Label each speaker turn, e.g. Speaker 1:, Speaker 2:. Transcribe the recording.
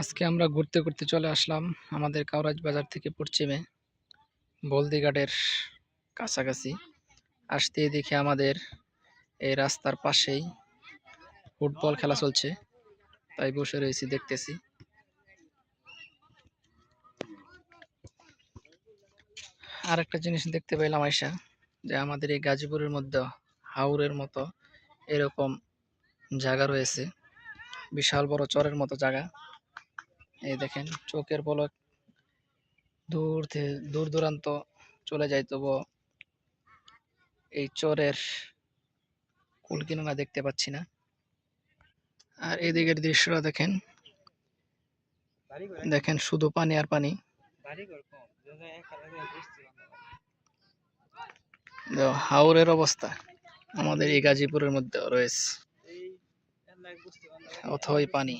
Speaker 1: আজকে আমরা ঘুরতে ঘুরতে চলে আসলাম আমাদের কাউরাজ বাজার থেকে পশ্চিমে, বলদিঘাটের কাছাকাছি। আসতে দেখে আমাদের এই রাস্তার পাশেই ফুটবল খেলা চলছে, তাই বসে রয়েছি দেখতেছি। আর একটা জিনিস দেখতে পেলাম আয়সা যে আমাদের এই গাজীপুরের মধ্যে হাওরের মতো এরকম জায়গা রয়েছে, বিশাল বড় চরের মতো জায়গা। এই দেখেন, চোখের পলক দূর দূর দূরান্ত চলে যায় তবু এই চরের কুল কিনারা দেখতে পাচ্ছি না। আর এদিকের দৃশ্যটা দেখেন দেখেন শুধু পানি আর পানি। হাওরের অবস্থা আমাদের এই গাজীপুরের মধ্যে রয়েছে। অথই পানি।